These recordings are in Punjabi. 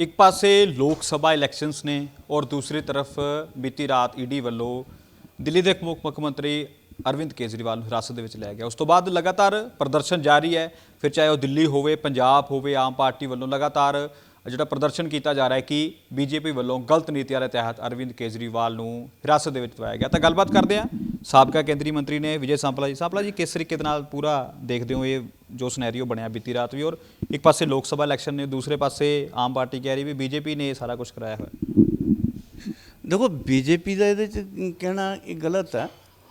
ਇੱਕ ਪਾਸੇ ਲੋਕ ਸਭਾ ਇਲੈਕਸ਼ਨਸ ਨੇ ਔਰ ਦੂਸਰੀ ਤਰਫ ਬੀਤੀ ਰਾਤ ਈਡੀ ਵੱਲੋਂ ਦਿੱਲੀ ਦੇ ਮੁੱਖ ਮੁੱਖ ਮੰਤਰੀ ਅਰਵਿੰਦ ਕੇਜਰੀਵਾਲ ਨੂੰ ਹਿਰਾਸਤ ਦੇ ਵਿੱਚ ਲਿਆ ਗਿਆ। ਉਸ ਤੋਂ ਬਾਅਦ ਲਗਾਤਾਰ ਪ੍ਰਦਰਸ਼ਨ ਜਾਰੀ ਹੈ। ਫਿਰ ਚਾਹੇ ਉਹ ਦਿੱਲੀ ਹੋਵੇ, ਪੰਜਾਬ ਹੋਵੇ, ਆਮ ਪਾਰਟੀ ਵੱਲੋਂ ਲਗਾਤਾਰ ਜਿਹੜਾ ਪ੍ਰਦਰਸ਼ਨ ਕੀਤਾ ਜਾ ਰਿਹਾ ਹੈ ਕਿ ਬੀਜੇਪੀ ਵੱਲੋਂ ਗਲਤ ਨੀਤੀਆਂ ਦੇ ਤਹਿਤ ਅਰਵਿੰਦ ਕੇਜਰੀਵਾਲ ਨੂੰ ਹਿਰਾਸਤ ਦੇ ਵਿੱਚ ਪਾਇਆ ਗਿਆ। ਤਾਂ ਗੱਲਬਾਤ ਕਰਦੇ ਹਾਂ ਸਾਬਕਾ ਕੇਂਦਰੀ ਮੰਤਰੀ ਨੇ ਵਿਜੇ ਸਾਂਪਲਾ ਜੀ ਸਾਂਪਲਾ ਜੀ ਕਿਸ ਤਰੀਕੇ ਦੇ ਨਾਲ ਪੂਰਾ ਦੇਖਦੇ ਹੋ ਇਹ ਜੋ ਸਿਨੈਰੀਓ ਬਣਿਆ ਬੀਤੀ ਰਾਤ ਵੀ? ਔਰ ਇੱਕ ਪਾਸੇ ਲੋਕ ਸਭਾ ਇਲੈਕਸ਼ਨ ਨੇ, ਦੂਸਰੇ ਪਾਸੇ ਆਮ ਪਾਰਟੀ ਕਹਿ ਰਹੀ ਵੀ ਬੀਜੇਪੀ ਨੇ ਇਹ ਸਾਰਾ ਕੁਝ ਕਰਾਇਆ ਹੋਇਆ। ਦੇਖੋ, ਬੀਜੇਪੀ ਦਾ ਇਹਦੇ ਚ ਕਹਿਣਾ ਇਹ ਗਲਤ ਹੈ।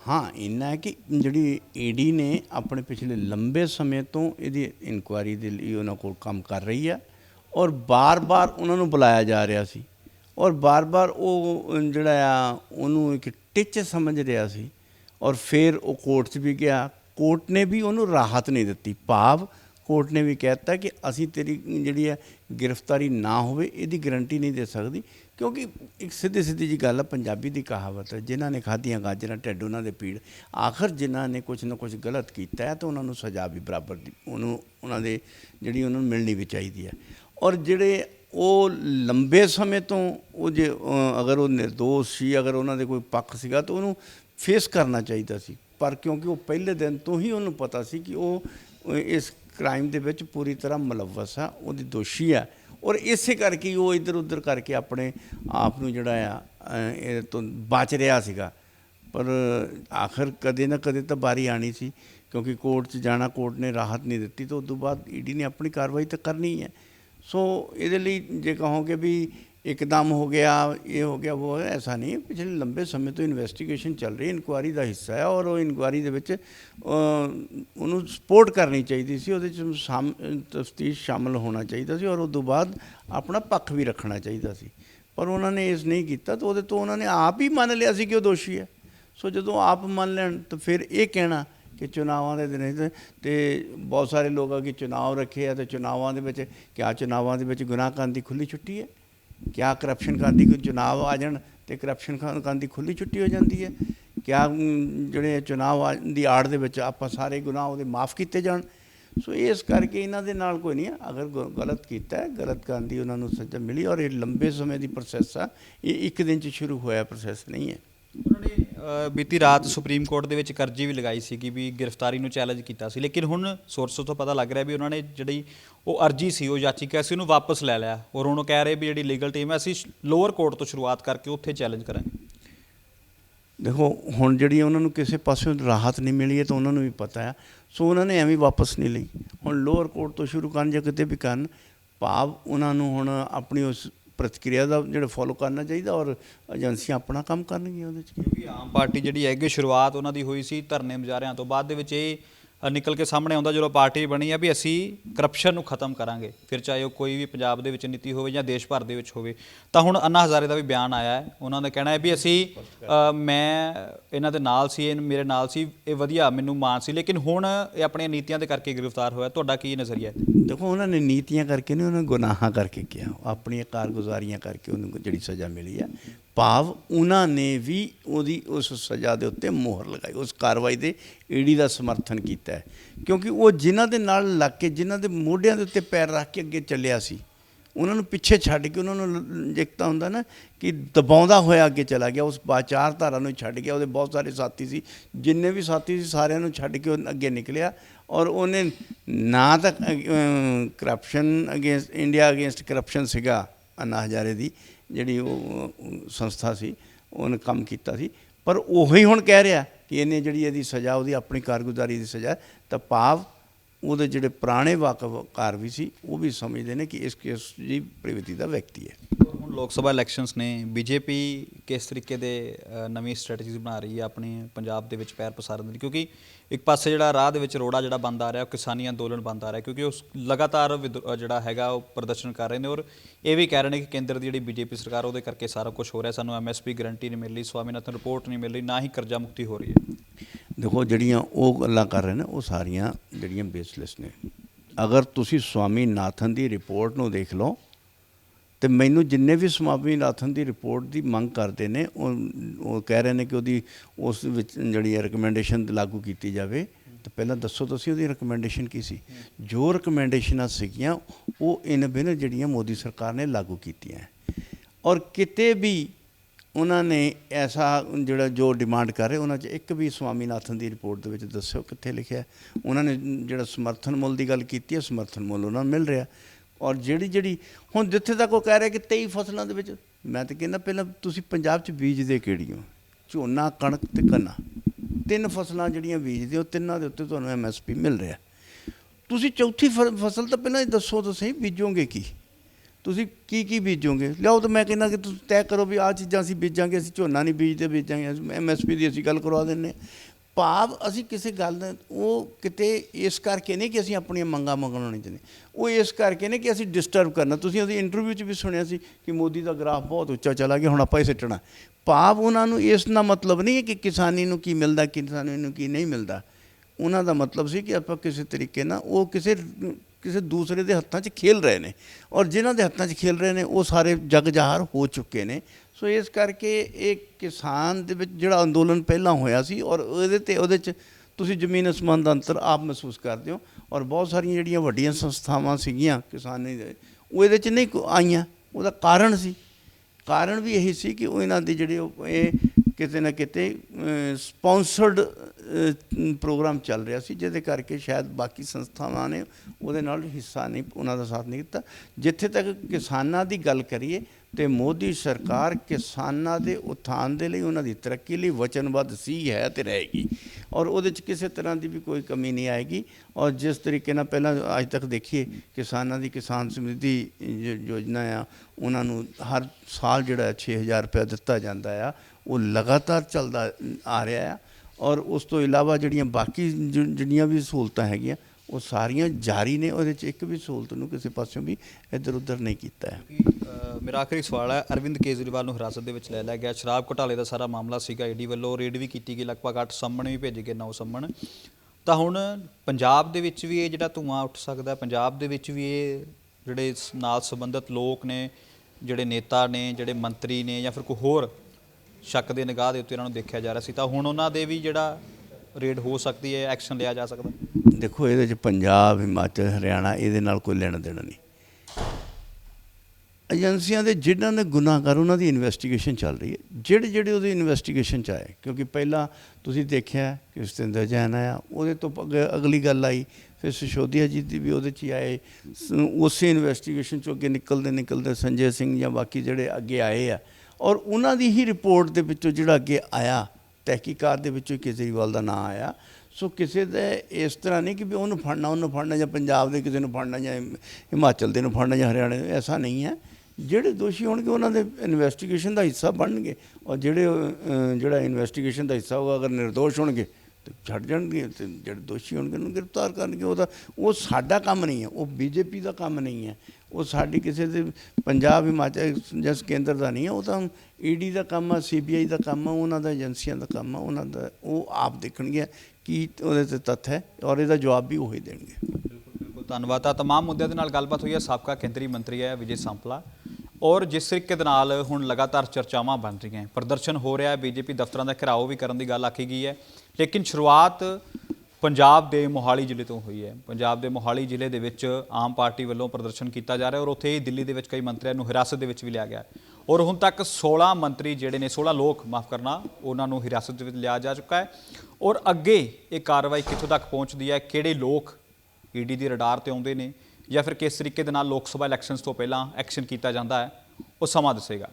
ਹਾਂ, ਇੰਨਾ ਹੈ ਕਿ ਜਿਹੜੀ ਈਡੀ ਨੇ ਆਪਣੇ ਪਿਛਲੇ ਲੰਬੇ ਸਮੇਂ ਤੋਂ ਇਹਦੀ ਇਨਕੁਆਇਰੀ ਦੇ ਲਈ ਉਹਨਾਂ ਕੋਲ ਕੰਮ ਕਰ ਰਹੀ ਹੈ ਔਰ ਬਾਰ-ਬਾਰ ਉਹਨਾਂ ਨੂੰ ਬੁਲਾਇਆ ਜਾ ਰਿਹਾ ਸੀ। ਔਰ ਬਾਰ-ਬਾਰ ਉਹ ਜਿਹੜਾ ਆ, ਉਹਨੂੰ ਇੱਕ ਟਿੱਚ ਸਮਝ ਰਿਹਾ ਸੀ ਔਰ ਫਿਰ ਉਹ ਕੋਰਟ 'ਚ ਵੀ ਗਿਆ। ਕੋਰਟ ਨੇ ਵੀ ਉਹਨੂੰ ਰਾਹਤ ਨਹੀਂ ਦਿੱਤੀ। ਭਾਵ ਕੋਰਟ ਨੇ ਵੀ ਕਹਿਤਾ ਕਿ ਅਸੀਂ ਤੇਰੀ ਜਿਹੜੀ ਹੈ ਗ੍ਰਿਫਤਾਰੀ ਨਾ ਹੋਵੇ, ਇਹਦੀ ਗਾਰੰਟੀ ਨਹੀਂ ਦੇ ਸਕਦੀ। ਕਿਉਂਕਿ ਇੱਕ ਸਿੱਧੀ ਸਿੱਧੀ ਜੀ ਗੱਲ ਹੈ ਪੰਜਾਬੀ ਦੀ ਕਹਾਵਤ ਹੈ, ਜਿਨ੍ਹਾਂ ਨੇ ਖਾਧੀਆਂ ਗਾਜਰਾਂ, ਢਿੱਡ ਉਹਨਾਂ ਦੇ ਪੀੜ। ਆਖਰ ਜਿਨ੍ਹਾਂ ਨੇ ਕੁਝ ਨਾ ਕੁਝ ਗਲਤ ਕੀਤਾ ਹੈ, ਤਾਂ ਉਹਨਾਂ ਨੂੰ ਸਜ਼ਾ ਵੀ ਬਰਾਬਰ ਦੀ, ਉਹਨੂੰ ਉਹਨਾਂ ਦੇ ਜਿਹੜੀ ਉਹਨਾਂ ਨੂੰ ਮਿਲਣੀ ਵੀ ਚਾਹੀਦੀ ਹੈ। ਔਰ ਜਿਹੜੇ ਉਹ ਲੰਬੇ ਸਮੇਂ ਤੋਂ ਉਹ ਜੇ ਅਗਰ ਉਹ નિર્ਦੋਸ਼ ਸੀ, ਅਗਰ ਉਹਨਾਂ ਦੇ ਕੋਈ ਪੱਖ ਸੀਗਾ, ਤਾਂ ਉਹਨੂੰ ਫੇਸ ਕਰਨਾ ਚਾਹੀਦਾ ਸੀ। ਪਰ ਕਿਉਂਕਿ ਉਹ ਪਹਿਲੇ ਦਿਨ ਤੋਂ ਹੀ ਉਹਨੂੰ ਪਤਾ ਸੀ ਕਿ ਉਹ ਇਸ ਕ੍ਰਾਈਮ ਦੇ ਵਿੱਚ ਪੂਰੀ ਤਰ੍ਹਾਂ ਮਲਵਸ ਆ ਉਹਦੀ ਦੋਸ਼ੀ ਆ। ਔਰ ਇਸੇ ਕਰਕੇ ਉਹ ਇੱਧਰ ਉੱਧਰ ਕਰਕੇ ਆਪਣੇ ਆਪ ਨੂੰ ਜਿਹੜਾ ਆ ਅ, ਇਹ ਤੋਂ ਬਚ ਰਿਹਾ ਸੀਗਾ। ਪਰ ਆਖਰ ਕਦੇ ਨਾ ਕਦੇ ਤਾਂ ਬਾਰੀ ਆਣੀ ਸੀ ਕਿਉਂਕਿ ਕੋਰਟ 'ਚ ਜਾਣਾ ਕੋਰਟ ਨੇ ਰਾਹਤ ਨਹੀਂ ਦਿੱਤੀ ਤਾਂ ਉਸ ਤੋਂ ਬਾਅਦ ਈਡੀ ਨੇ ਆਪਣੀ ਕਾਰਵਾਈ ਤਾਂ ਕਰਨੀ ਹੈ। ਸੋ ਇਹਦੇ ਲਈ ਜੇ ਕਹੋਗੇ ਵੀ ਇੱਕਦਮ ਹੋ ਗਿਆ ਇਹ ਹੋ ਗਿਆ ਉਹ ਹੋ ਗਿਆ, ਐਸਾ ਨਹੀਂ ਪਿਛਲੇ ਲੰਬੇ ਸਮੇਂ ਤੋਂ ਇਨਵੈਸਟੀਗੇਸ਼ਨ ਚੱਲ ਰਹੀ ਹੈ ਇਨਕੁਆਰੀ ਦਾ ਹਿੱਸਾ ਹੈ ਔਰ ਉਹ ਇਨਕੁਆਰੀ ਦੇ ਵਿੱਚ ਉਹਨੂੰ ਸਪੋਰਟ ਕਰਨੀ ਚਾਹੀਦੀ ਸੀ ਉਹਦੇ ਚ ਤਫਤੀਸ਼ ਸ਼ਾਮਲ ਹੋਣਾ ਚਾਹੀਦਾ ਸੀ ਔਰ ਉਸ ਤੋਂ ਬਾਅਦ ਆਪਣਾ ਪੱਖ ਵੀ ਰੱਖਣਾ ਚਾਹੀਦਾ ਸੀ ਪਰ ਉਹਨਾਂ ਨੇ ਇਸ ਨਹੀਂ ਕੀਤਾ ਤਾਂ ਉਹਦੇ ਤੋਂ ਉਹਨਾਂ ਨੇ ਆਪ ਹੀ ਮੰਨ ਲਿਆ ਸੀ ਕਿ ਉਹ ਦੋਸ਼ੀ ਹੈ ਸੋ ਜਦੋਂ ਆਪ ਮੰਨ ਲੈਣ ਤਾਂ ਫਿਰ ਇਹ ਕਹਿਣਾ ਕਿ ਚੁਣਾਵਾਂ ਦੇ ਦਿਨ ਤੇ- ਬਹੁਤ ਸਾਰੇ ਲੋਕ ਆ ਕਿ ਚੁਣਾਵ ਰੱਖੇ ਆ ਤੇ ਚੁਣਾਵਾਂ ਦੇ ਵਿੱਚ ਕਿਆ ਚੁਣਾਵਾਂ ਦੇ ਵਿੱਚ ਗੁਨਾਹ ਕਰਨ ਦੀ ਖੁੱਲੀ ਛੁੱਟੀ ਹੈ ਕਿਆ ਕਰਪਸ਼ਨ ਕਰਨ ਦੀ ਕੋਈ ਚੁਣਾਵ ਆ ਜਾਣ ਤੇ ਕਰਪਸ਼ਨ ਕਰਨ ਦੀ ਖੁੱਲੀ ਛੁੱਟੀ ਹੋ ਜਾਂਦੀ ਹੈ। ਕਿਆ ਜਿਹੜੇ ਚੁਣਾਵ ਦੀ ਆੜ ਦੇ ਵਿੱਚ ਆਪਾਂ ਸਾਰੇ ਗੁਨਾਹ ਉਹਦੇ ਮਾਫ ਕੀਤੇ ਜਾਣ। ਸੋ ਇਸ ਕਰਕੇ ਇਹਨਾਂ ਦੇ ਨਾਲ ਕੋਈ ਨਹੀਂ ਅਗਰ ਗ- ਗਲਤ ਕੀਤਾ ਹੈ, ਗਲਤ ਕਰਨ ਦੀ ਉਹਨਾਂ ਨੂੰ ਸਜ਼ਾ ਮਿਲੀ ਔਰ ਇਹ ਲੰਬੇ ਸਮੇਂ ਦੀ ਪ੍ਰੋਸੈਸ ਆ। ਇਹ ਇੱਕ ਦਿਨ ਚ ਸ਼ੁਰੂ ਹੋਇਆ ਪ੍ਰੋਸੈਸ ਨਹੀਂ ਹੈ। ਬੀਤੀ ਰਾਤ ਸੁਪਰੀਮ ਕੋਰਟ ਦੇ ਵਿੱਚ ਇੱਕ ਅਰਜੀ ਵੀ ਲਗਾਈ ਸੀਗੀ ਵੀ ਗ੍ਰਿਫਤਾਰੀ ਨੂੰ ਚੈਲੰਜ ਕੀਤਾ ਸੀ। ਲੇਕਿਨ ਹੁਣ ਸੋਰਸ ਤੋਂ ਪਤਾ ਲੱਗ ਰਿਹਾ ਵੀ ਉਹਨਾਂ ਨੇ ਜਿਹੜੀ ਉਹ ਅਰਜੀ ਸੀ, ਉਹ ਯਾਚਿਕਾ ਸੀ ਉਹਨੂੰ ਵਾਪਸ ਲੈ ਲਿਆ। ਔਰ ਹੁਣ ਉਹ ਕਹਿ ਰਹੇ ਵੀ ਜਿਹੜੀ ਲੀਗਲ ਟੀਮ ਹੈ, ਅਸੀਂ ਲੋਅਰ ਕੋਰਟ ਤੋਂ ਸ਼ੁਰੂਆਤ ਕਰਕੇ ਉੱਥੇ ਚੈਲੰਜ ਕਰਾਂਗੇ। ਦੇਖੋ, ਹੁਣ ਜਿਹੜੀ ਉਹਨਾਂ ਨੂੰ ਕਿਸੇ ਪਾਸਿਓਂ ਰਾਹਤ ਨਹੀਂ ਮਿਲੀ ਹੈ ਤਾਂ ਉਹਨਾਂ ਨੂੰ ਵੀ ਪਤਾ ਹੈ। ਸੋ ਉਹਨਾਂ ਨੇ ਐਵੇਂ ਵਾਪਸ ਨਹੀਂ ਲਈ। ਹੁਣ ਲੋਅਰ ਕੋਰਟ ਤੋਂ ਸ਼ੁਰੂ ਕਰਨ ਜਾਂ ਕਿਤੇ ਵੀ ਕਰਨ, ਭਾਵ ਉਹਨਾਂ ਨੂੰ ਹੁਣ ਆਪਣੀ ਉਸ ਪ੍ਰਤੀਕਿਰਿਆ ਦਾ ਜਿਹੜਾ ਫੋਲੋ ਕਰਨਾ ਚਾਹੀਦਾ ਔਰ ਏਜੰਸੀਆਂ ਆਪਣਾ ਕੰਮ ਕਰਨਗੀਆਂ ਉਹਦੇ 'ਚ? ਕਿਉਂਕਿ ਆਮ ਪਾਰਟੀ ਜਿਹੜੀ ਹੈਗੀ, ਸ਼ੁਰੂਆਤ ਉਹਨਾਂ ਦੀ ਹੋਈ ਸੀ ਧਰਨੇ ਮੁਜ਼ਾਹਰਿਆਂ ਤੋਂ, ਬਾਅਦ ਦੇ ਵਿੱਚ ਇਹ ਨਿਕਲ ਕੇ ਸਾਹਮਣੇ ਆਉਂਦਾ ਜਦੋਂ ਪਾਰਟੀ ਬਣੀ ਆ ਵੀ ਅਸੀਂ ਕਰਪਸ਼ਨ ਨੂੰ ਖਤਮ ਕਰਾਂਗੇ। ਫਿਰ ਚਾਹੇ ਉਹ ਕੋਈ ਵੀ ਪੰਜਾਬ ਦੇ ਵਿੱਚ ਨੀਤੀ ਹੋਵੇ ਜਾਂ ਦੇਸ਼ ਭਰ ਦੇ ਵਿੱਚ ਹੋਵੇ। ਤਾਂ ਹੁਣ ਅੰਨਾ ਹਜ਼ਾਰੇ ਦਾ ਵੀ ਬਿਆਨ ਆਇਆ ਹੈ। ਉਹਨਾਂ ਦਾ ਕਹਿਣਾ ਹੈ ਵੀ ਅਸੀਂ ਮੈਂ ਇਹਨਾਂ ਦੇ ਨਾਲ ਸੀ, ਇਹ ਮੇਰੇ ਨਾਲ ਸੀ, ਇਹ ਵਧੀਆ ਮੈਨੂੰ ਮਾਣ ਸੀ। ਲੇਕਿਨ ਹੁਣ ਇਹ ਆਪਣੀਆਂ ਨੀਤੀਆਂ ਦੇ ਕਰਕੇ ਗ੍ਰਿਫਤਾਰ ਹੋਇਆ। ਤੁਹਾਡਾ ਕੀ ਨਜ਼ਰੀਆ ਹੈ? ਦੇਖੋ, ਉਹਨਾਂ ਨੇ ਨੀਤੀਆਂ ਕਰਕੇ ਨਹੀਂ, ਉਹਨਾਂ ਨੇ ਗੁਨਾਹਾਂ ਕਰਕੇ ਕਿਹਾ। ਆਪਣੀਆਂ ਕਾਰਗੁਜ਼ਾਰੀਆਂ ਕਰਕੇ ਉਹਨੂੰ ਜਿਹੜੀ ਸਜ਼ਾ ਮਿਲੀ ਆ ਭਾਵ ਉਹਨਾਂ ਨੇ ਵੀ ਉਹਦੀ ਉਸ ਸਜ਼ਾ ਦੇ ਉੱਤੇ ਮੋਹਰ ਲਗਾਈ, ਉਸ ਕਾਰਵਾਈ ਦੇ ਈਡੀ ਦਾ ਸਮਰਥਨ ਕੀਤਾ ਕਿਉਂਕਿ ਉਹ ਜਿਨ੍ਹਾਂ ਦੇ ਨਾਲ ਲੱਗ ਕੇ, ਜਿਨ੍ਹਾਂ ਦੇ ਮੋਢਿਆਂ ਦੇ ਉੱਤੇ ਪੈਰ ਰੱਖ ਕੇ ਅੱਗੇ ਚੱਲਿਆ ਸੀ, ਉਹਨਾਂ ਨੂੰ ਪਿੱਛੇ ਛੱਡ ਕੇ ਉਹਨਾਂ ਨੂੰ ਜਿਕਤਾ ਹੁੰਦਾ ਨਾ ਕਿ ਦਬਾਉਂਦਾ ਹੋਇਆ ਅੱਗੇ ਚਲਾ ਗਿਆ, ਉਸ ਬਾਚਾਰ ਧਾਰਾ ਨੂੰ ਛੱਡ ਗਿਆ, ਉਹਦੇ ਬਹੁਤ ਸਾਰੇ ਸਾਥੀ ਸੀ, ਜਿੰਨੇ ਵੀ ਸਾਥੀ ਸੀ ਸਾਰਿਆਂ ਨੂੰ ਛੱਡ ਕੇ ਉਹ ਅੱਗੇ ਨਿਕਲਿਆ ਔਰ ਉਹਨੇ ਨਾ ਤਾਂ corruption against India against corruption ਸੀਗਾ ਅੰਨਾ ਹਜ਼ਾਰੇ ਦੀ ਜਿਹੜੀ ਉਹ ਸੰਸਥਾ ਸੀ, ਉਹਨੇ ਕੰਮ ਕੀਤਾ ਸੀ। ਪਰ ਉਹੀ ਹੁਣ ਕਹਿ ਰਿਹਾ ਕਿ ਇਹਨੇ ਜਿਹੜੀ ਇਹਦੀ ਸਜ਼ਾ, ਉਹਦੀ ਆਪਣੀ ਕਾਰਗੁਜ਼ਾਰੀ ਦੀ ਸਜ਼ਾ, ਤਾਂ ਭਾਵ ਉਹਦੇ ਜਿਹੜੇ ਪੁਰਾਣੇ ਵਾਕਫਕਾਰ ਵੀ ਸੀ, ਉਹ ਵੀ ਸਮਝਦੇ ਨੇ ਕਿ ਇਸ ਕੇਸ ਦੀ ਪ੍ਰਵਿਰਤੀ ਦਾ ਵਿਅਕਤੀ ਹੈ। ਲੋਕ ਸਭਾ ਇਲੈਕਸ਼ਨਸ ਨੇ, ਬੀਜੇਪੀ ਕਿਸ ਤਰੀਕੇ ਦੇ ਨਵੀਂ ਸਟ੍ਰੈਟਜੀਜ਼ ਬਣਾ ਰਹੀ ਹੈ ਆਪਣੇ ਪੰਜਾਬ ਦੇ ਵਿੱਚ ਪੈਰ ਪਸਾਰਨ ਦੀ ਕਿਉਂਕਿ ਇੱਕ ਪਾਸੇ ਜਿਹੜਾ ਰਾਹ ਦੇ ਵਿੱਚ ਰੋੜਾ ਜਿਹੜਾ ਬੰਦ ਆ ਰਿਹਾ, ਉਹ ਕਿਸਾਨੀ ਅੰਦੋਲਨ ਬੰਦ ਆ ਰਿਹਾ, ਕਿਉਂਕਿ ਉਸ ਲਗਾਤਾਰ ਵਿਦਰੋ- ਜਿਹੜਾ ਹੈਗਾ ਉਹ ਪ੍ਰਦਰਸ਼ਨ ਕਰ ਰਹੇ ਨੇ ਔਰ ਇਹ ਵੀ ਕਹਿ ਰਹੇ ਨੇ ਕਿ ਕੇਂਦਰ ਦੀ ਜਿਹੜੀ ਬੀਜੇਪੀ ਸਰਕਾਰ, ਉਹਦੇ ਕਰਕੇ ਸਾਰਾ ਕੁਝ ਹੋ ਰਿਹਾ, ਸਾਨੂੰ ਐਮਐਸਪੀ ਗਰੰਟੀ ਨਹੀਂ ਮਿਲ ਰਹੀ, ਸਵਾਮੀਨਾਥਨ ਰਿਪੋਰਟ ਨਹੀਂ ਮਿਲ ਰਹੀ, ਨਾ ਹੀ ਕਰਜ਼ਾ ਮੁਕਤੀ ਹੋ ਰਹੀ ਹੈ। ਦੇਖੋ, ਜਿਹੜੀਆਂ ਉਹ ਗੱਲਾਂ ਕਰ ਰਹੇ ਨੇ, ਉਹ ਸਾਰੀਆਂ ਜਿਹੜੀਆਂ ਬੇਸਲੈਸ ਨੇ। ਅਗਰ ਤੁਸੀਂ ਸਵਾਮੀਨਾਥਨ ਦੀ ਰਿਪੋਰਟ ਨੂੰ ਦੇਖ ਲਓ ਤੇ ਮੈਨੂੰ ਜਿੰਨੇ ਵੀ ਸਮਾਪੀ ਨਾਥਨ ਦੀ ਰਿਪੋਰਟ ਦੀ ਮੰਗ ਕਰਦੇ ਨੇ, ਉਹ ਉਹ ਕਹਿ ਰਹੇ ਨੇ ਕਿ ਉਹਦੀ ਉਸ ਵਿੱਚ ਜਿਹੜੀ ਰეკਮੈਂਡੇਸ਼ਨ ਲਾਗੂ ਕੀਤੀ ਜਾਵੇ। ਤਾਂ ਪਹਿਲਾਂ ਦੱਸੋ ਤੁਸੀਂ ਉਹਦੀ ਰეკਮੈਂਡੇਸ਼ਨ ਕੀ ਸੀ? ਜੋ ਰეკਮੈਂਡੇਸ਼ਨਾਂ ਸੀਗੀਆਂ, ਉਹ ਇਨ ਬਿਨ ਜਿਹੜੀਆਂ ਮੋਦੀ ਸਰਕਾਰ ਨੇ ਲਾਗੂ ਕੀਤੀਆਂ ਔਰ ਕਿਤੇ ਵੀ ਉਹਨਾਂ ਨੇ ਐਸਾ ਜਿਹੜਾ ਜੋ ਡਿਮਾਂਡ ਕਰ ਰਹੇ, ਉਹਨਾਂ 'ਚ ਇੱਕ ਵੀ ਸਵਾਮੀਨਾਥਨ ਦੀ ਰਿਪੋਰਟ ਦੇ ਵਿੱਚ ਦੱਸਿਓ ਕਿੱਥੇ ਲਿਖਿਆ ਉਹਨਾਂ ਨੇ ਜਿਹੜਾ ਸਮਰਥਨ ਮੁੱਲ ਦੀ ਗੱਲ ਕੀਤੀ ਹੈ, ਸਮਰਥਨ ਮੁੱਲ ਉਹਨਾਂ ਨੂੰ ਮਿਲ ਰਿਹਾ ਔਰ ਜਿਹੜੀ ਜਿਹੜੀ, ਹੁਣ ਜਿੱਥੇ ਤੱਕ ਉਹ ਕਹਿ ਰਿਹਾ ਕਿ 23 ਫਸਲਾਂ ਦੇ ਵਿੱਚ, ਮੈਂ ਤਾਂ ਕਹਿੰਦਾ ਪਹਿਲਾਂ ਤੁਸੀਂ ਪੰਜਾਬ 'ਚ ਬੀਜਦੇ ਕਿਹੜੀ ਹੋ? ਝੋਨਾ, ਕਣਕ ਤੇ ਗੰਨਾ ਤਿੰਨ ਫਸਲਾਂ ਜਿਹੜੀਆਂ ਬੀਜਦੇ ਹੋ, ਤਿੰਨਾਂ ਦੇ ਉੱਤੇ ਤੁਹਾਨੂੰ ਐਮਐਸਪੀ ਮਿਲ ਰਿਹਾ। ਤੁਸੀਂ ਚੌਥੀ ਫ- ਫਸਲ ਤਾਂ ਪਹਿਲਾਂ ਇਹ ਦੱਸੋ ਤਾਂ ਸਹੀ, ਬੀਜੋਗੇ ਕੀ? ਤੁਸੀਂ ਕੀ ਕੀ ਬੀਜੋਗੇ? ਲਿਆਓ ਤਾਂ ਮੈਂ ਕਹਿੰਦਾ ਕਿ ਤੁਸੀਂ ਤੈਅ ਕਰੋ ਵੀ ਆਹ ਚੀਜ਼ਾਂ ਅਸੀਂ ਬੀਜਾਂਗੇ, ਅਸੀਂ ਝੋਨਾ ਨਹੀਂ ਬੀਜਦੇ, ਬੀਜਾਂਗੇ ਐਮਐਸਪੀ ਦੀ ਅਸੀਂ ਗੱਲ ਕਰਵਾ ਦਿੰਨੇ ਹਾਂ। ਭਾਵ ਅਸੀਂ ਕਿਸੇ ਗੱਲ ਦਾ ਉਹ ਕਿਤੇ ਇਸ ਕਰਕੇ ਨਹੀਂ ਕਿ ਅਸੀਂ ਆਪਣੀਆਂ ਮੰਗਾਂ ਮੰਗਣ ਚਾਹੁੰਦੇ ਉਹ ਇਸ ਕਰਕੇ ਨੇ ਕਿ ਅਸੀਂ ਡਿਸਟਰਬ ਕਰਨਾ। ਤੁਸੀਂ ਅਸੀਂ ਇੰਟਰਵਿਊ 'ਚ ਵੀ ਸੁਣਿਆ ਸੀ ਕਿ ਮੋਦੀ ਦਾ ਗ੍ਰਾਫ ਬਹੁਤ ਉੱਚਾ ਚਲਾ ਗਿਆ, ਹੁਣ ਆਪਾਂ ਹੀ ਸਿੱਟਣਾ। ਭਾਵ ਉਹਨਾਂ ਨੂੰ ਇਸ ਦਾ ਮਤਲਬ ਨਹੀਂ ਹੈ ਕਿ ਕਿਸਾਨੀ ਨੂੰ ਕੀ ਮਿਲਦਾ, ਕਿਸਾਨੀ ਨੂੰ ਕੀ ਨਹੀਂ ਮਿਲਦਾ। ਉਹਨਾਂ ਦਾ ਮਤਲਬ ਸੀ ਕਿ ਆਪਾਂ ਕਿਸੇ ਤਰੀਕੇ ਨਾਲ ਉਹ ਕਿਸੇ ਕਿਸੇ ਦੂਸਰੇ ਦੇ ਹੱਥਾਂ 'ਚ ਖੇਲ ਰਹੇ ਨੇ ਔਰ ਜਿਨ੍ਹਾਂ ਦੇ ਹੱਥਾਂ 'ਚ ਖੇਲ ਰਹੇ ਨੇ, ਉਹ ਸਾਰੇ ਜਗ ਜ਼ਾਹਰ ਹੋ ਚੁੱਕੇ ਨੇ। ਸੋ ਇਸ ਕਰਕੇ ਇਹ ਕਿਸਾਨ ਦੇ ਵਿੱਚ ਜਿਹੜਾ ਅੰਦੋਲਨ ਪਹਿਲਾਂ ਹੋਇਆ ਸੀ ਔਰ ਉਹਦੇ ਤੇ ਉਹਦੇ 'ਚ ਤੁਸੀਂ ਜ਼ਮੀਨ ਅਸਮਾਨ ਦਾ ਅੰਤਰ ਆਪ ਮਹਿਸੂਸ ਕਰਦੇ ਹੋ ਔਰ ਬਹੁਤ ਸਾਰੀਆਂ ਜਿਹੜੀਆਂ ਵੱਡੀਆਂ ਸੰਸਥਾਵਾਂ ਸੀਗੀਆਂ ਕਿਸਾਨੀ ਦੇ, ਉਹ ਇਹਦੇ 'ਚ ਨਹੀਂ ਕੋ- ਆਈਆਂ, ਉਹਦਾ ਕਾਰਨ ਸੀ। ਕਾਰਨ ਵੀ ਇਹੀ ਸੀ ਕਿ ਉਹ ਇਹਨਾਂ ਦੇ ਜਿਹੜੇ ਉਹ ਇਹ ਕਿਤੇ ਨਾ ਕਿਤੇ ਸਪਾਂਸਰਡ ਪ੍ਰੋਗਰਾਮ ਚੱਲ ਰਿਹਾ ਸੀ, ਜਿਹਦੇ ਕਰਕੇ ਸ਼ਾਇਦ ਬਾਕੀ ਸੰਸਥਾਵਾਂ ਨੇ ਉਹਦੇ ਨਾਲ ਹਿੱਸਾ ਨਹੀਂ, ਉਹਨਾਂ ਦਾ ਸਾਥ ਨਹੀਂ ਦਿੱਤਾ। ਜਿੱਥੇ ਤੱਕ ਕਿਸਾਨਾਂ ਦੀ ਗੱਲ ਕਰੀਏ ਤੇ ਮੋਦੀ ਸਰਕਾਰ ਕਿਸਾਨਾਂ ਦੇ ਉਥਾਨ ਦੇ ਲਈ ਉਹਨਾਂ ਦੀ ਤਰੱਕੀ ਲਈ ਵਚਨਬੱਧ ਸੀ, ਹੈ ਤੇ ਰਹੇਗੀ। ਔਰ ਉਹਦੇ 'ਚ ਕਿਸੇ ਤਰ੍ਹਾਂ ਦੀ ਵੀ ਕੋਈ ਕਮੀ ਨਹੀਂ ਆਏਗੀ। ਔਰ ਜਿਸ ਤਰੀਕੇ ਨਾਲ ਪਹਿਲਾਂ ਅੱਜ ਤੱਕ ਦੇਖੀਏ, ਕਿਸਾਨਾਂ ਦੀ ਕਿਸਾਨ ਸਮ੍ਰਿੱਧੀ ਯੋਜਨਾ ਆ, ਉਹਨਾਂ ਨੂੰ ਹਰ ਸਾਲ ਜਿਹੜਾ ਹੈ 6000 ਰੁਪਏ ਦਿੱਤਾ ਜਾਂਦਾ ਆ। ਉਹ ਲਗਾਤਾਰ ਚੱਲਦਾ ਆ ਰਿਹਾ ਆ। ਔਰ ਉਸ ਤੋਂ ਇਲਾਵਾ ਜਿਹੜੀਆਂ ਬਾਕੀ ਜਿ- ਜਿਹੜੀਆਂ ਵੀ ਸਹੂਲਤਾਂ ਹੈਗੀਆਂ, ਉਹ ਸਾਰੀਆਂ ਜਾਰੀ ਨੇ। ਉਹਦੇ 'ਚ ਇੱਕ ਵੀ ਸਹੂਲਤ ਨੂੰ ਕਿਸੇ ਪਾਸਿਓਂ ਵੀ ਇੱਧਰ ਉੱਧਰ ਨਹੀਂ ਕੀਤਾ ਹੈ। ਮੇਰਾ ਆਖਰੀ ਸਵਾਲ ਹੈ, ਅਰਵਿੰਦ ਕੇਜਰੀਵਾਲ ਨੂੰ ਹਿਰਾਸਤ ਦੇ ਵਿੱਚ ਲੈ ਲਿਆ ਗਿਆ। ਸ਼ਰਾਬ ਘੁਟਾਲੇ ਦਾ ਸਾਰਾ ਮਾਮਲਾ ਸੀਗਾ ਈਡੀ ਵੱਲੋਂ, ਰੇਡ ਵੀ ਕੀਤੀ ਗਈ, ਲਗਭਗ 8 ਸੰਮਣ ਵੀ ਭੇਜੇ ਗਏ 9 ਸੰਮਣ ਤਾਂ ਹੁਣ ਪੰਜਾਬ ਦੇ ਵਿੱਚ ਵੀ ਇਹ ਜਿਹੜਾ ਧੂਆਂ ਉੱਠ ਸਕਦਾ ਪੰਜਾਬ ਦੇ ਵਿੱਚ ਵੀ ਇਹ ਜਿਹੜੇ ਨਾਲ ਸੰਬੰਧਿਤ ਲੋਕ ਨੇ, ਜਿਹੜੇ ਨੇਤਾ ਨੇ, ਜਿਹੜੇ ਮੰਤਰੀ ਨੇ ਜਾਂ ਫਿਰ ਕੋਈ ਹੋਰ ਸ਼ੱਕ ਦੇ ਨਿਗਾਹ ਦੇ ਉੱਤੇ ਇਹਨਾਂ ਨੂੰ ਦੇਖਿਆ ਜਾ ਰਿਹਾ ਸੀ, ਤਾਂ ਹੁਣ ਉਹਨਾਂ ਦੇ ਵੀ ਜਿਹੜਾ ਰੇਡ ਹੋ ਸਕਦੀ ਹੈ, ਐਕਸ਼ਨ ਲਿਆ ਜਾ ਸਕਦਾ ਦੇਖੋ, ਇਹਦੇ 'ਚ ਪੰਜਾਬ, ਹਿਮਾਚਲ, ਹਰਿਆਣਾ ਇਹਦੇ ਨਾਲ ਕੋਈ ਲੈਣਾ ਦੇਣਾ ਨਹੀਂ। ਏਜੰਸੀਆਂ ਦੇ ਜਿਨ੍ਹਾਂ ਨੇ ਗੁਨਾਹਗਰ ਉਹਨਾਂ ਦੀ ਇਨਵੈਸਟੀਗੇਸ਼ਨ ਚੱਲ ਰਹੀ ਹੈ। ਜਿਹੜੇ ਜਿਹੜੇ ਉਹਦੀ ਇਨਵੈਸਟੀਗੇਸ਼ਨ ਚ ਆਏ, ਕਿਉਂਕਿ ਪਹਿਲਾਂ ਤੁਸੀਂ ਦੇਖਿਆ ਕਿ ਸਤਿੰਦਰ ਜੈਨ ਆਇਆ, ਉਹਦੇ ਤੋਂ ਅੱਗੇ ਅਗਲੀ ਗੱਲ ਆਈ, ਫਿਰ ਸਿਸ਼ੋਦੀਆ ਜੀ ਦੀ ਵੀ ਉਹਦੇ ਚ ਹੀ ਆਏ, ਸ- ਉਸੇ ਇਨਵੈਸਟੀਗੇਸ਼ਨ ਚੋਂ ਅੱਗੇ ਨਿਕਲਦੇ ਨਿਕਲਦੇ ਸੰਜੇ ਸਿੰਘ ਜਾਂ ਬਾਕੀ ਜਿਹੜੇ ਅੱਗੇ ਆਏ ਆ। ਔਰ ਉਹਨਾਂ ਦੀ ਹੀ ਰਿਪੋਰਟ ਦੇ ਵਿੱਚੋਂ ਜਿਹੜਾ ਅੱਗੇ ਆਇਆ ਤਹਿਕੀਕਾਤ ਦੇ ਵਿੱਚੋਂ ਹੀ ਕੇਜਰੀਵਾਲ ਦਾ ਨਾਂ ਆਇਆ, ਸੋ ਕਿਸੇ ਦੇ ਇਸ ਤਰ੍ਹਾਂ ਨਹੀਂ ਕਿ ਵੀ ਉਹਨੂੰ ਫੜਨਾ ਉਹਨੂੰ ਫੜਨਾ ਜਾਂ ਪੰਜਾਬ ਦੇ ਕਿਸੇ ਨੂੰ ਫੜਨਾ ਜਾਂ ਹਿਮਾਚਲ ਦੇ ਨੂੰ ਫੜਨਾ ਜਾਂ ਹਰਿਆਣੇ ਐਸਾ ਨਹੀਂ ਹੈ। ਜਿਹੜੇ ਦੋਸ਼ੀ ਹੋਣਗੇ ਉਹਨਾਂ ਦੇ ਇਨਵੈਸਟੀਗੇਸ਼ਨ ਦਾ ਹਿੱਸਾ ਬਣਨਗੇ ਔਰ ਜਿਹੜੇ ਅਹ, ਜਿਹੜਾ ਇਨਵੈਸਟੀਗੇਸ਼ਨ ਦਾ ਹਿੱਸਾ ਹੋਗਾ ਅਗਰ ਨਿਰਦੋਸ਼ ਹੋਣਗੇ ਤੇ ਛੱਡ ਜਾਣਗੇ ਤੇ ਜਿਹੜੇ ਦੋਸ਼ੀ ਹੋਣਗੇ ਉਹਨੂੰ ਗ੍ਰਿਫਤਾਰ ਕਰਨਗੇ ਉਹਦਾ ਉਹ ਸਾਡਾ ਕੰਮ ਨਹੀਂ ਹੈ ਉਹ ਬੀਜੇਪੀ ਦਾ ਕੰਮ ਨਹੀਂ ਹੈ ਉਹ ਸਾਡੀ ਕਿਸੇ ਦੇ ਪੰਜਾਬ ਹਿਮਾਚਲ ਜਾਂ ਕੇਂਦਰ ਦਾ ਨਹੀਂ ਹੈ ਉਹ ਤਾਂ ਈਡੀ ਦਾ ਕੰਮ ਹੈ ਸੀਬੀਆਈ ਦਾ ਕੰਮ ਹੈ ਉਹਨਾਂ ਦਾ ਏਜੰਸੀਆਂ ਦਾ ਕੰਮ ਹੈ ਉਹਨਾਂ ਦਾ ਉਹ ਆਪ ਦੇਖਣਗੇ ਕੀ ਉਹਦੇ ਤੇ ਤੱਥ ਹੈ ਔਰ ਇਹਦਾ ਜਵਾਬ ਵੀ ਉਹੀ ਦੇਣਗੇ ਬਿਲਕੁਲ ਬਿਲਕੁਲ ਧੰਨਵਾਦ ਤਾਂ तमाम ਮੁੱਦਿਆਂ ਦੇ ਨਾਲ ਗੱਲਬਾਤ ਹੋਈ ਹੈ ਸਾਬਕਾ ਕੇਂਦਰੀ ਮੰਤਰੀ ਹੈ ਵਿਜੇ ਸੰਪਲਾ ਔਰ ਜਿਸ ਤਰੀਕੇ ਦੇ ਨਾਲ ਹੁਣ ਲਗਾਤਾਰ ਚਰਚਾਵਾਂ ਬਣ ਰਹੀਆਂ ਪ੍ਰਦਰਸ਼ਨ ਹੋ ਰਿਹਾ ਹੈ, ਬੀਜੇਪੀ ਦਫ਼ਤਰਾਂ ਦਾ ਘਿਰਾਓ ਵੀ ਕਰਨ ਦੀ ਗੱਲ ਆਖੀ ਗਈ ਹੈ, ਲੇਕਿਨ ਸ਼ੁਰੂਆਤ ਪੰਜਾਬ ਦੇ ਮੋਹਾਲੀ ਜ਼ਿਲ੍ਹੇ ਤੋਂ ਹੋਈ ਹੈ। ਪੰਜਾਬ ਦੇ ਮੋਹਾਲੀ ਜ਼ਿਲ੍ਹੇ ਦੇ ਵਿੱਚ ਆਮ ਪਾਰਟੀ ਵੱਲੋਂ ਪ੍ਰਦਰਸ਼ਨ ਕੀਤਾ ਜਾ ਰਿਹਾ ਔਰ ਉੱਥੇ ਹੀ ਦਿੱਲੀ ਦੇ ਵਿੱਚ ਕਈ ਮੰਤਰੀਆਂ ਨੂੰ ਹਿਰਾਸਤ ਦੇ ਵਿੱਚ ਵੀ ਲਿਆ ਗਿਆ ਔਰ ਹੁਣ ਤੱਕ 16 ਮੰਤਰੀ ਜਿਹੜੇ ਨੇ 16 ਲੋਕ, ਮਾਫ ਕਰਨਾ, ਉਹਨਾਂ ਨੂੰ ਹਿਰਾਸਤ ਦੇ ਵਿੱਚ ਲਿਆ ਜਾ ਚੁੱਕਾ ਹੈ ਔਰ ਅੱਗੇ ਇਹ ਕਾਰਵਾਈ ਕਿੱਥੋਂ ਤੱਕ ਪਹੁੰਚਦੀ ਹੈ, ਕਿਹੜੇ ਲੋਕ ਈਡੀ ਦੀ ਰਡਾਰ ਤੇ ਆਉਂਦੇ ਨੇ ਜਾਂ ਫਿਰ ਕਿਸ ਤਰੀਕੇ ਦੇ ਨਾਲ ਲੋਕ ਸਭਾ ਇਲੈਕਸ਼ਨਸ ਤੋਂ ਪਹਿਲਾਂ ਐਕਸ਼ਨ ਕੀਤਾ ਜਾਂਦਾ ਹੈ ਉਹ ਸਮਾਂ ਦੱਸੇਗਾ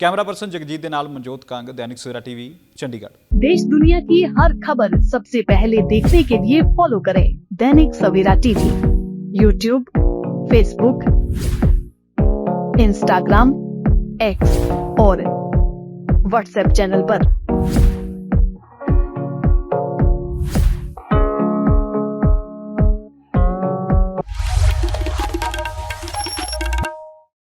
ਕੈਮਰਾ ਪਰਸਨ ਜਗਜੀਤ ਦੇ ਨਾਲ ਮਨਜੋਤ ਕੰਗ ਦੈਨਿਕ ਸਵੇਰਾ ਟੀਵੀ ਚੰਡੀਗੜ੍ਹ देश दुनिया की हर खबर सबसे पहले देखने के लिए फॉलो करें Dainik Savera TV YouTube Facebook Instagram X और व्हाट्सएप चैनल पर।